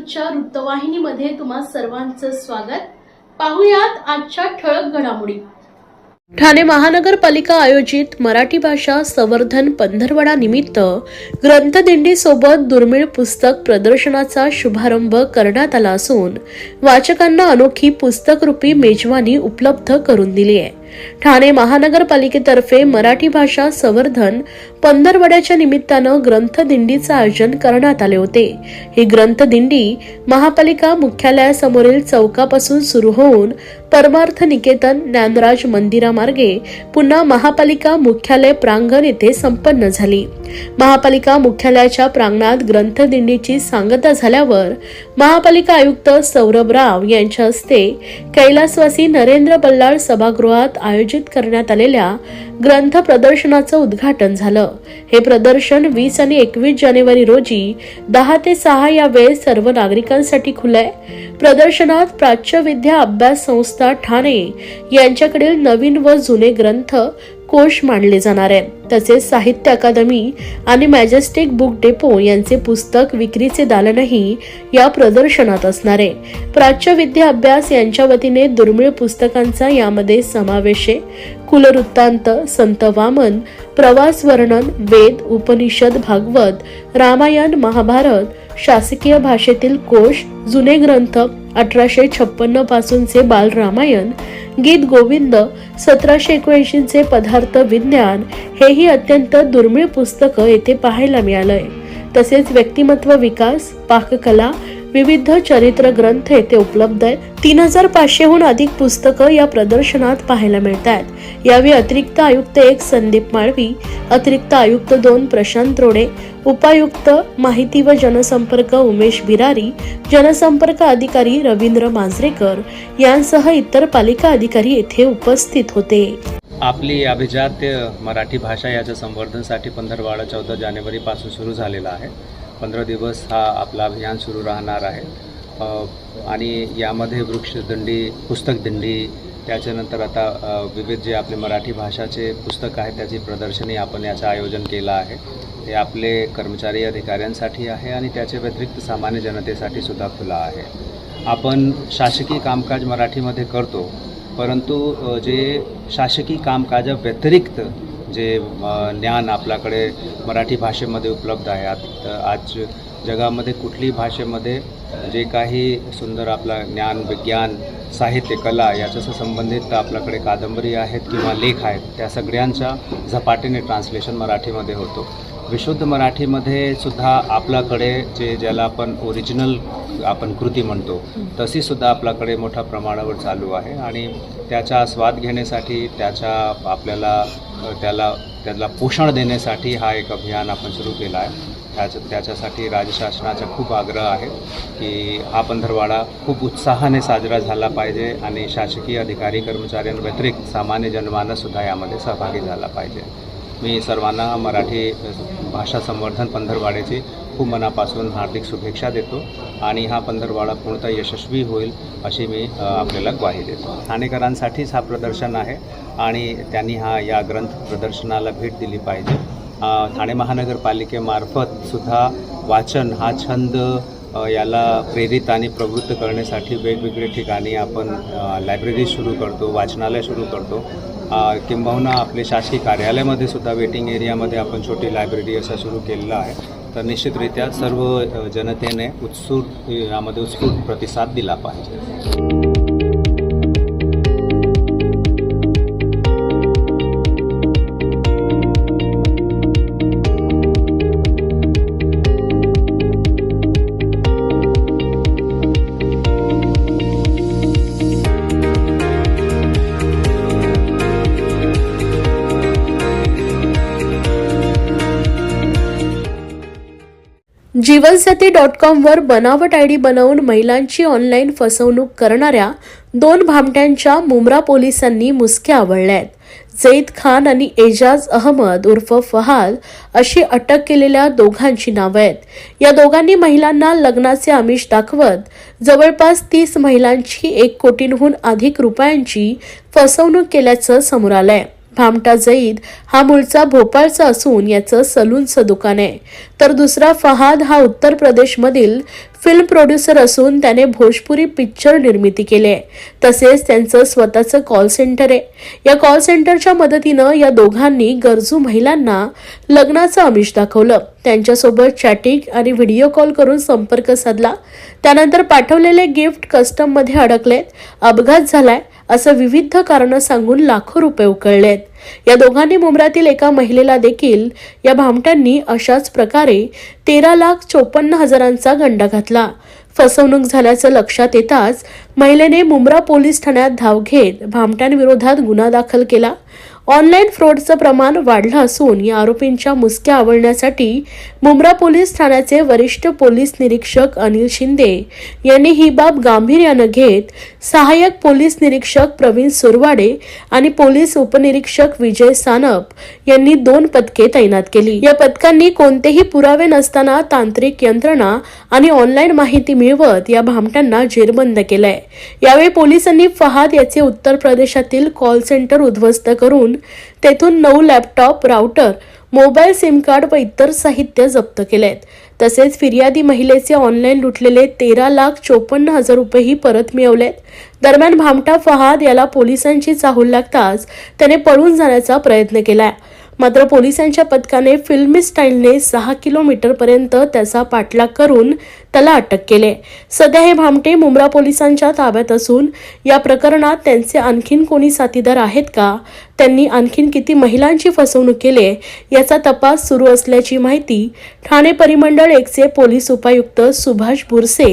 न्यूजच्या वृत्तवाहिनीमध्ये तुम्हा सर्वांचं स्वागत. पाहुयात आजच्या ठळक घडामोडी. ठाणे महानगरपालिका आयोजित मराठी भाषा संवर्धन पंधरवडा निमित्त ग्रंथदिंडीसोबत दुर्मिळ पुस्तक प्रदर्शनाचा शुभारंभ करण्यात आला असून वाचकांना अनोखी पुस्तकरूपी मेजवानी उपलब्ध करून दिली आहे. ठाणे महानगरपालिकेतर्फे मराठी भाषा संवर्धन पंधरवड्याच्या निमित्तानं ग्रंथदिंडीचं आयोजन करण्यात आले होते. ही ग्रंथदिंडी महापालिका मुख्यालयासमोरील चौकापासून सुरू होऊन परमार्थ निकेतन ज्ञानराज मंदिरामार्गे पुन्हा महापालिका मुख्यालय प्रांगण येथे संपन्न झाली. महापालिका मुख्यालयाच्या प्रांगणात ग्रंथदिंडीची सांगता झाल्यावर महापालिका आयुक्त सौरभ राव यांच्या हस्ते कैलासवासी नरेंद्र बल्लाळ सभागृहात आयोजित करण्यात आलेल्या ग्रंथ प्रदर्शनाचं उद्घाटन झालं. हे प्रदर्शन वीस आणि एकवीस जानेवारी रोजी दहा ते सहा या वेळेस सर्व नागरिकांसाठी खुलंय. आहे प्रदर्शनात प्राच्यविद्या अभ्यास संस्था ठाणे यांच्याकडील नवीन व जुने ग्रंथ कोश मांडले जाणार आहे. तसेच साहित्य अकादमी आणि मॅजेस्टिक बुक डेपो यांचे पुस्तक विक्रीचे दालनही या प्रदर्शनात असणार आहे. प्राच्य विद्या अभ्यास यांच्या वतीने दुर्मिळ पुस्तकांचा यामध्ये समावेश आहे. कुलवृत्तांत संत वामन प्रवास वर्णन वेद उपनिषद भागवत रामायण महाभारत शासकीय भाषेतील कोश जुने ग्रंथ अठराशे छप्पन्न पासूनचे बालरामायण गीत गोविंद सतराशे एकोणऐंशीचे पदार्थ विज्ञान हेही अत्यंत दुर्मिळ पुस्तकं येथे पाहायला मिळालंय. तसेच व्यक्तिमत्व विकास पाककला विविध चरित्र ग्रंथ येथे उपलब्ध आहेत. तीन हजार पाचशेहून अधिक पुस्तकं या प्रदर्शनात पाहायला मिळतात यावेळी अतिरिक्त आयुक्त एक संदीप माळवी अतिरिक्त आयुक्त दोन प्रशांत रोडे उपायुक्त माहिती व जनसंपर्क उमेश बिरारी जनसंपर्क अधिकारी रवींद्र मांजरेकर यांसह इतर पालिका अधिकारी येथे उपस्थित होते. आपली अभिजात मराठी भाषा याच्या संवर्धनसाठी पंधरवाडा चौदा जानेवारीपासून सुरू झालेला आहे. पंधरा दिवस हा आपला अभियान सुरू राहणार आहे. आणि यामध्ये वृक्षदिंडी पुस्तकदिंडी त्याच्यानंतर आता विविध जे आपले मराठी भाषाचे पुस्तक आहेत त्याची प्रदर्शनी आपण याचं आयोजन केलं आहे. हे आपले कर्मचारी अधिकाऱ्यांसाठी आहे आणि त्याच्या व्यतिरिक्त सामान्य जनतेसाठी सुद्धा खुला आहे. आपण शासकीय कामकाज मराठीमध्ये करतो परंतु जे शासकीय कामकाजा व्यतिरिक्त जे ज्ञान आपल्याकडे मराठी भाषेमध्ये उपलब्ध आहे. आत आज जगामध्ये कुठलीही भाषेमध्ये जे काही सुंदर आपला ज्ञान विज्ञान साहित्य कला याच्याशी संबंधित आपल्याकडे कादंबरी आहेत किंवा लेख आहेत त्या सगळ्यांच्या झपाट्याने ट्रान्सलेशन मराठीमध्ये होतो. विशुद्ध मराठीमध्ये सुद्धा आपल्याकडे जे ज्याला आपण ओरिजिनल आपण कृती म्हणतो तशीसुद्धा आपल्याकडे मोठ्या प्रमाणावर चालू आहे. आणि त्याचा स्वाद घेण्यासाठी त्याच्या आपल्याला त्याला त्याला पोषण देण्यासाठी हा एक अभियान आपण सुरू केला आहे. त्याच्या त्याच्यासाठी राज्य शासनाचा खूप आग्रह आहे की हा पंधरवाडा खूप उत्साहाने साजरा झाला पाहिजे आणि शासकीय अधिकारी कर्मचाऱ्यांव्यतिरिक्त सामान्य जनमानससुद्धा यामध्ये सहभागी झाला पाहिजे. मी सर्वांना मराठी भाषा संवर्धन पंधरवाड्याची खूप मनापासून हार्दिक शुभेच्छा देतो आणि हा पंधरवाडा पूर्णतः यशस्वी होईल अशी मी आपल्याला ग्वाही देतो. ठाणेकरांसाठीच हा प्रदर्शन आहे आणि त्यांनी हा या ग्रंथ प्रदर्शनाला भेट दिली पाहिजे. ठाणे महानगरपालिकेमार्फत सुद्धा वाचन हा छंद याला प्रेरित आणि प्रवृत्त करण्यासाठी वेगवेगळे ठिकाणी आपण लायब्ररी सुरू करतो वाचनालय सुरू करतो. किंबहुना आपले शासकीय कार्यालयामध्ये सुद्धा वेटिंग एरियामध्ये आपण छोटी लायब्ररी असा सुरू केलेला आहे. तर निश्चितरित्या सर्व जनतेने उत्सुक यामध्ये उत्स्फूर्त प्रतिसाद दिला पाहिजे. जीवनसाथी डॉट कॉमवर बनावट बनावट आयडी बनवून महिलांची ऑनलाईन फसवणूक करणाऱ्या दोन भामट्यांच्या मुंब्रा पोलिसांनी मुसक्या आवळल्या आहेत जैद खान आणि एजाज अहमद उर्फ फहाद अशी अटक केलेल्या दोघांची नावं आहेत. या दोघांनी महिलांना लग्नाचे आमिष दाखवत जवळपास तीस महिलांची एक कोटींहून अधिक रुपयांची फसवणूक केल्याचं समोर आलं आहे भामटा जईद हा मूळचा भोपाळचा असून याचं सलूनचं दुकान आहे. तर दुसरा फहाद हा उत्तर प्रदेशमधील फिल्म प्रोड्युसर असून त्याने भोजपुरी पिक्चर निर्मिती केली आहे. तसेच त्यांचं स्वतःचं कॉल सेंटर आहे. या कॉल सेंटरच्या मदतीनं या दोघांनी गरजू महिलांना लग्नाचं आमिष दाखवलं. त्यांच्यासोबत चॅटिंग आणि व्हिडिओ कॉल करून संपर्क साधला. त्यानंतर पाठवलेले गिफ्ट कस्टममध्ये अडकलेत. अपघात झालाय. असं विविध कारणं सांगून लाखो रुपये उकळलेत. या दोघांनी मुंब्रातील एका महिलेला देखील या भामट्यांनी अशाच प्रकारे तेरा लाख चोपन्न हजारांचा गंडा घातला. फसवणूक झाल्याचं लक्षात येताच महिलेने मुंब्रा पोलीस ठाण्यात धाव घेत भामट्यांविरोधात गुन्हा दाखल केला. ऑनलाईन फ्रॉडचं प्रमाण वाढलं असून या आरोपींच्या मुसक्या आवळण्यासाठी मुंब्रा पोलीस ठाण्याचे वरिष्ठ पोलीस निरीक्षक अनिल शिंदे यांनी ही बाब गांभीर्यानं घेत सहाय्यक पोलीस निरीक्षक प्रवीण सुरवाडे आणि पोलीस उपनिरीक्षक विजय सानप यांनी दोन पथके तैनात केली. या पथकांनी कोणतेही पुरावे नसताना तांत्रिक यंत्रणा आणि ऑनलाईन माहिती मिळवत या भामट्यांना जेरबंद केलंय. यावेळी पोलिसांनी फहाद याचे उत्तर प्रदेशातील कॉल सेंटर उद्ध्वस्त करून तेथून नऊ laptop router mobile SIM card व इतर साहित्य जप्त केलेत. तसेच फिर्यादी महिलेचे ऑनलाईन लुटलेले तेरा लाख चोपन्न हजार रुपयेही परत मिळवलेत. दरम्यान भामटा फहाद याला पोलिसांची चाहूल लागताच त्याने पळून जाण्याचा प्रयत्न केलाय. मात्र पोलिसांच्या पथकाने फिल्मी स्टाईलने सहा किलोमीटरपर्यंत त्याचा पाठलाग करून त्याला अटक केले. सध्या हे भामटे मुंब्रा पोलिसांच्या ताब्यात असून या प्रकरणात त्यांचे आणखीन कोणी साथीदार आहेत का? त्यांनी आणखीन किती महिलांची फसवणूक केली याचा तपास सुरू असल्याची माहिती ठाणे परिमंडळ एकचे पोलीस उपायुक्त सुभाष बुरसे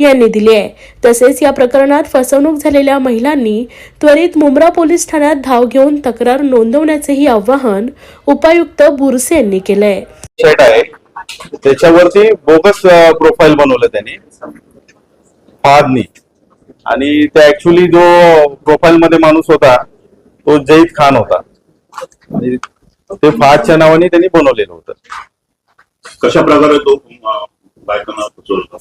यांनी दिली आहे. तसेच या प्रकरणात फसवणूक झालेल्या महिलांनी त्वरित मुंब्रा पोलीस ठाण्यात धाव घेऊन तक्रार नोंदवण्याचेही आवाहन उपायुक्त बुरसे यांनी केलंय आहे. त्याच्यावरती बोगस प्रोफाईल बनवलं त्यांनी. फादनी. आणि त्या ऍक्च्युली जो प्रोफाईल मध्ये माणूस होता तो जईद खान होता. आणि ते फादच्या नावाने त्यांनी बनवलेलं होतं. कशा प्रकारे तो बायकांना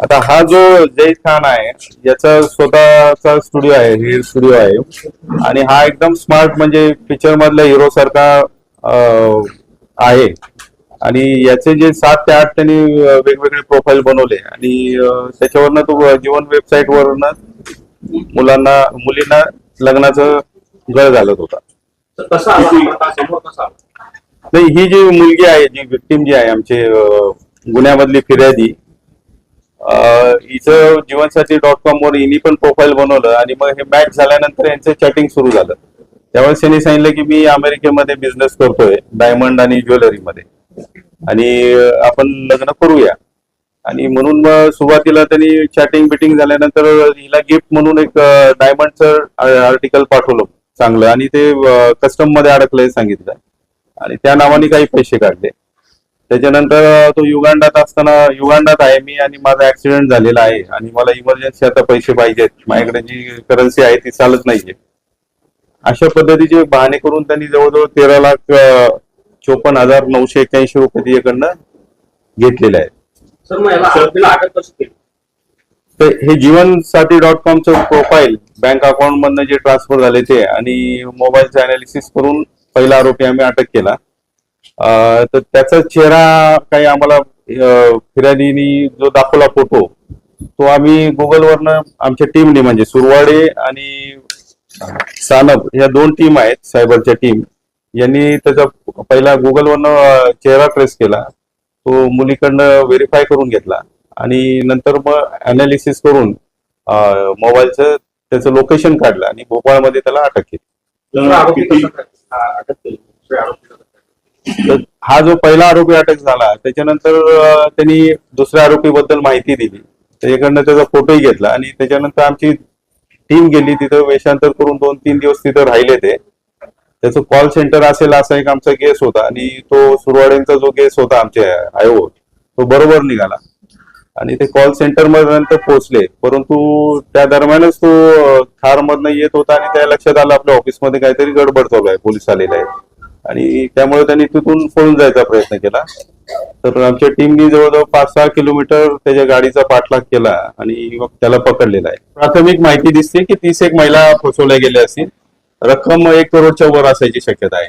आता हा जो जईद खान आहे याचा स्वतःचा स्टुडिओ आहे हेअर स्टुडिओ आहे. आणि हा एकदम स्मार्ट म्हणजे पिक्चर मधल्या हिरो सारखा अं, आहे. आणि याचे जे सात ते आठ त्यांनी अं, वेगवेगळे प्रोफाईल बनवले. आणि अं, त्याच्यावरनं तो जीवन वेबसाईट वरनं मुलांना मुलींना लग्नाचं गळ घालत होता. नाही ही जी मुलगी आहे जी विक्टीम जी आहे आमचे गुन्ह्यामधली फिर्यादी हिचं जीवनसाथी डॉट कॉम वर हिनी पण प्रोफाईल बनवलं आणि मग हे मॅच झाल्यानंतर यांचं चॅटिंग सुरू झालं. त्यावेळेस त्यांनी सांगितलं की मी अमेरिकेमध्ये बिझनेस करतोय डायमंड आणि ज्वेलरीमध्ये आणि आपण लग्न करूया. आणि म्हणून मग सुरुवातीला त्यांनी चॅटिंग बिटिंग झाल्यानंतर हिला गिफ्ट म्हणून एक डायमंडचं आर्टिकल पाठवलं. चांगलं. आणि ते कस्टममध्ये अडकलंय सांगितलं. आणि त्या नावाने काही पैसे काढले. त्याच्यानंतर तो युगांडात असताना युगांडात आहे मी आणि माझा ऍक्सिडेंट झालेला आहे. आणि मला इमर्जन्सी आता पैसे पाहिजेत. माझ्याकडे जी करन्सी आहे ती चालत नाहीये. अशा पद्धतीचे बहाणे करून त्यांनी जवळजवळ तेरा लाख चोपन्न हजार नऊशे एक्क्याऐंशी रुपये तिच्याकडनं घेतलेले आहेत. तर हे जीवनसाठी डॉट कॉमचं प्रोफाईल बँक अकाउंट मधनं जे ट्रान्सफर झाले ते आणि मोबाईलचं अनालिसिस करून पहिला आरोपी आम्ही अटक केला. तर त्याचा चेहरा काही आम्हाला फिर्यादीनी जो दाखवला फोटो तो आम्ही गुगलवरनं आमच्या टीमने म्हणजे सुरवाडे आणि सानप या दोन टीम आहेत सायबरच्या टीम यांनी त्याचा पहिला गुगलवरनं चेहरा ट्रेस केला. तो मुलीकडनं व्हेरीफाय करून घेतला. आणि नंतर मग अनालिसिस करून मोबाईलचं त्याचं लोकेशन काढलं आणि भोपाळमध्ये त्याला अटक केली. आरोपी? हा? तर हा जो पहिला आरोपी अटक झाला त्याच्यानंतर त्यांनी दुसऱ्या आरोपीबद्दल माहिती दिली. त्याच्याकडनं त्याचा फोटोही घेतला आणि त्याच्यानंतर आमची टीम गेली. तिथं वेषांतर करून दोन तीन दिवस तिथं राहिले ते. त्याचं कॉल सेंटर असेल असा एक आमचा गेस होता आणि तो सुरवाडेंचा जो गेस होता आमचे आयोग तो बरोबर निघाला. आणि ते कॉल सेंटर नंतर पोहोचले परंतु त्या दरम्यानच तो थार मधनं येत होता आणि त्या लक्षात आलं आपल्या ऑफिसमध्ये काहीतरी गडबड चालू आहे पोलीस आलेले आहेत. आणि त्यामुळे त्यांनी तिथून पळून जायचा प्रयत्न केला. तर आमच्या टीमनी जवळजवळ पाच सहा किलोमीटर त्याच्या गाडीचा पाठलाग केला आणि मग त्याला पकडलेला आहे. प्राथमिक माहिती दिसते की तीस एक महिला फसवल्या गेल्या असतील. रक्कम एक करोडच्या वर असायची शक्यता आहे.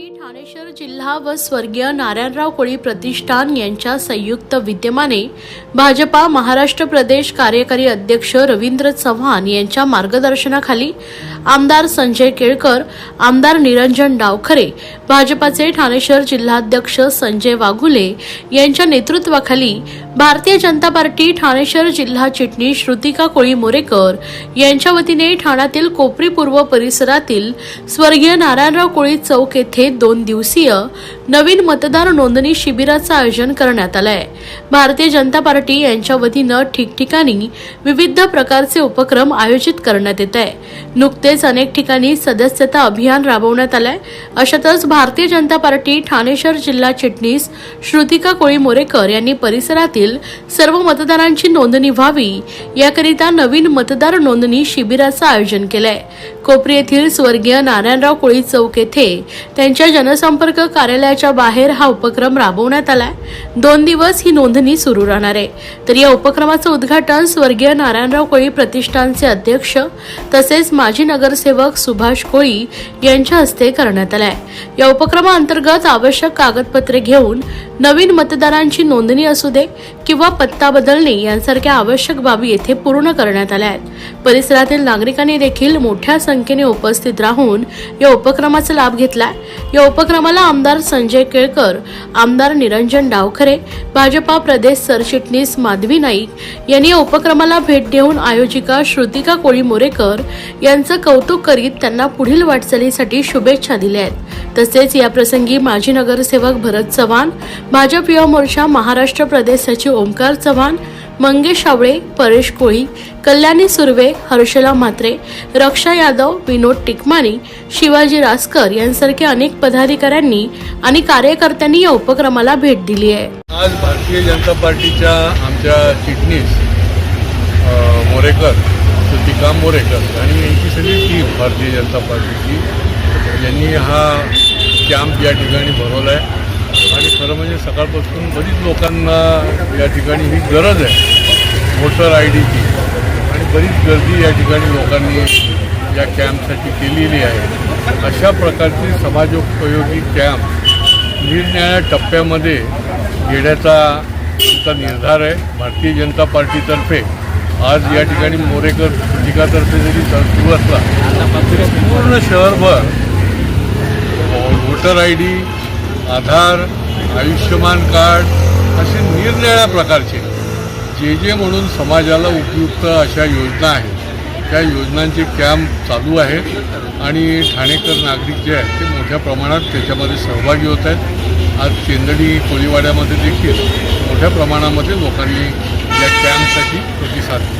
ठाणे शहर जिल्हा व स्वर्गीय नारायणराव कोळी प्रतिष्ठान यांच्या संयुक्त विद्यमाने भाजपा महाराष्ट्र प्रदेश कार्यकारी अध्यक्ष रवींद्र चव्हाण यांच्या मार्गदर्शनाखाली आमदार संजय केळकर आमदार निरंजन डावखरे भाजपाचे ठाणे शहर जिल्हाध्यक्ष संजय वाघुले यांच्या नेतृत्वाखाली भारतीय जनता पार्टी ठाणे शहर जिल्हा चिटणीस श्रुतिका कोळी मोरेकर यांच्या वतीने ठाण्यातील कोपरी पूर्व परिसरातील स्वर्गीय नारायणराव कोळी चौक येथे दोन दिवसीय नवीन मतदार नोंदणी शिबिराचं आयोजन करण्यात आलं आहे भारतीय जनता पार्टी यांच्या वतीनं ठिकठिकाणी विविध प्रकारचे उपक्रम आयोजित करण्यात येत आहे नुकतेच अनेक ठिकाणी सदस्यता अभियान राबवण्यात आलंय. अशातच भारतीय जनता पार्टी ठाणे शहर जिल्हा चिटणीस श्रुतिका कोळी मोरेकर यांनी परिसरातील सर्व मतदारांची नोंदणी व्हावी याकरिता नवीन मतदार नोंदणी शिबिराचं आयोजन केलंय. कोपरी येथील स्वर्गीय नारायणराव कोळी चौक येथे त्यांच्या जनसंपर्क कार्यालयाच्या बाहेर हा उपक्रम राबवण्यात आलाय. दोन दिवस ही नोंदणी सुरू राहणार आहे. तर या उपक्रमाचं उद्घाटन स्वर्गीय नारायणराव कोळी प्रतिष्ठानचे अध्यक्ष तसेच माजी नगरसेवक सुभाष कोळी यांच्या हस्ते करण्यात आलाय. या उपक्रमाअंतर्गत आवश्यक कागदपत्रे घेऊन नवीन मतदारांची नोंदणी असू दे किंवा पत्ता बदलणे यांसारख्या आवश्यक बाबी येथे पूर्ण करण्यात आल्या आहेत. परिसरातील नागरिकांनी देखील मोठ्या संख्येने उपस्थित राहून या उपक्रमाचा लाभ घेतलाय. या उपक्रमाला आमदार संजय केळकर आमदार निरंजन डावखरे भाजपा प्रदेश सरचिटणीस माधवी नाईक यांनी या उपक्रमाला भेट देऊन आयोजिका श्रुतिका कोळी मोरेकर यांचं कौतुक करीत त्यांना पुढील वाटचालीसाठी शुभेच्छा दिल्या आहेत. तसेच याप्रसंगी माजी नगरसेवक भरत चव्हाण भाजप युवा मोर्चा महाराष्ट्र प्रदेश सचिव ओमकार चव्हाण मंगेश आवळे परेश कोळी कल्याणी सुर्वे हर्षला म्हात्रे रक्षा यादव विनोद टिकमानी शिवाजी रासकर यांसारख्या अनेक पदाधिकाऱ्यांनी आणि कार्यकर्त्यांनी या उपक्रमाला भेट दिली आहे. आज भारतीय जनता पार्टीच्या आमच्या चिटणीस मोरेकर सुतिका मोरेकर आणि यांची सगळी टीम भारतीय जनता पार्टीची यांनी हा कॅम्प या ठिकाणी भरवला आहे आणि खरं म्हणजे सकाळपासून बरीच लोकांना या ठिकाणी ही गरज आहे वोटर आय डीची आणि बरीच गर्दी या ठिकाणी लोकांनी या कॅम्पसाठी केलेली आहे. अशा प्रकारचे समाजोपयोगी कॅम्प निरनिळ्या टप्प्यामध्ये घेण्याचा आमचा निर्धार आहे. भारतीय जनता पार्टीतर्फे आज या ठिकाणी मोरेकर ठिकातर्फे जरी सुरू असला तरी पूर्ण शहरभर voter I D Aadhaar Ayushman card असे निरनिराळ्या प्रकारचे जे जे म्हणून समाजाला उपयुक्त अशा योजना आहेत. त्या योजनांचे कॅम्प चालू आहेत आणि ठाणेकर नागरिक जे आहेत ते मोठ्या प्रमाणात त्याच्यामध्ये सहभागी होत आहेत. आज चेंदडी कोळीवाड्यामध्ये देखील मोठ्या मोठ्या प्रमाणामध्ये लोकांनी या कॅम्पसाठी प्रतिसाद दिला.